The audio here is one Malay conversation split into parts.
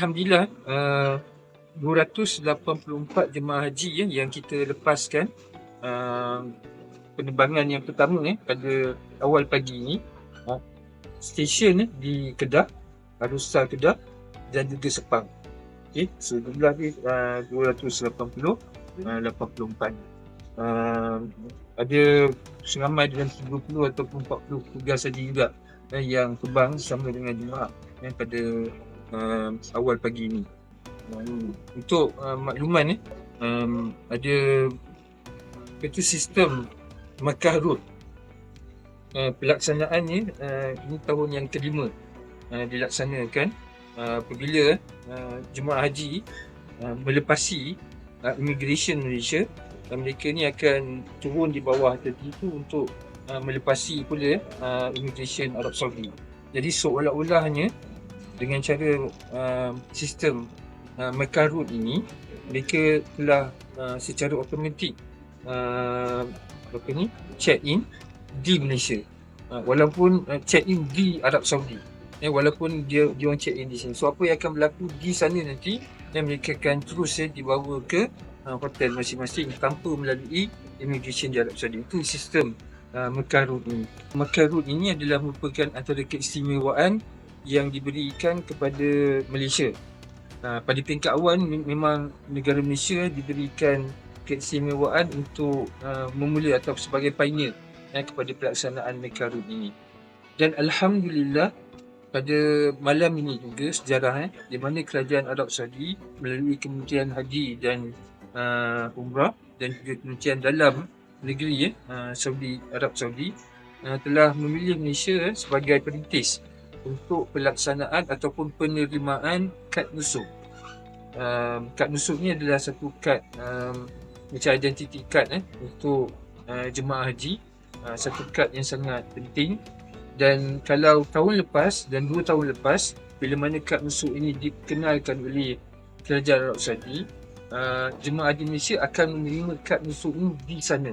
Alhamdulillah uh, 284 jemaah haji ya, yang kita lepaskan uh, penerbangan yang pertama eh, pada awal pagi ini uh, stesen eh, di Kedah Arusal Kedah dan juga Sepang. Okay, so jumlah ni uh, 280 uh, 84 uh, ada seramai dalam 30 ataupun 40 petugas saja juga eh, yang terbang sama dengan jemaah eh, pada uh, awal pagi ini um, untuk uh, makluman eh, um, ada itu sistem Makkah Road. Uh, pelaksanaannya uh, ini tahun yang kelima uh, dilaksanakan uh, apabila uh, jemaah haji uh, melepasi uh, immigration Malaysia uh, mereka ni akan turun di bawah itu untuk uh, melepasi pula uh, immigration Arab Saudi. Jadi seolah-olahnya dengan cara uh, sistem uh, Road ini mereka telah uh, secara automatik uh, apa ni check in di Malaysia. Uh, walaupun uh, check in di Arab Saudi. Eh, walaupun dia dia orang check in di sini. So apa yang akan berlaku di sana nanti dan mereka akan terus eh, dibawa ke uh, hotel masing-masing tanpa melalui immigration di Arab Saudi. Itu sistem uh, Mekah Road ini. Mekah Road ini adalah merupakan antara keistimewaan yang diberikan kepada Malaysia Uh, pada peringkat awal memang negara Malaysia diberikan keistimewaan untuk uh, memula atau sebagai pioneer eh, kepada pelaksanaan Mekah Road ini. Dan Alhamdulillah pada malam ini juga sejarah eh, di mana kerajaan Arab Saudi melalui Kementerian Haji dan uh, Umrah dan juga Kementerian Dalam Negeri eh, Saudi Arab Saudi uh, telah memilih Malaysia eh, sebagai perintis untuk pelaksanaan ataupun penerimaan kad nusuk. Um, kad nusuk ni adalah satu kad um, macam identity card eh, untuk uh, jemaah haji. Uh, satu kad yang sangat penting dan kalau tahun lepas dan dua tahun lepas bila mana kad nusuk ini dikenalkan oleh kerajaan Arab Saudi uh, jemaah haji Malaysia akan menerima kad nusuk ini di sana.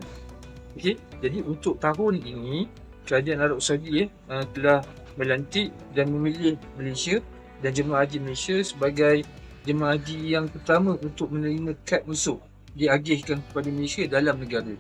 Okay? Jadi untuk tahun ini kerajaan Arab Saudi eh, uh, telah melantik dan memilih Malaysia dan jemaah haji Malaysia sebagai jemaah haji yang pertama untuk menerima kad musuh diagihkan kepada Malaysia dalam negara.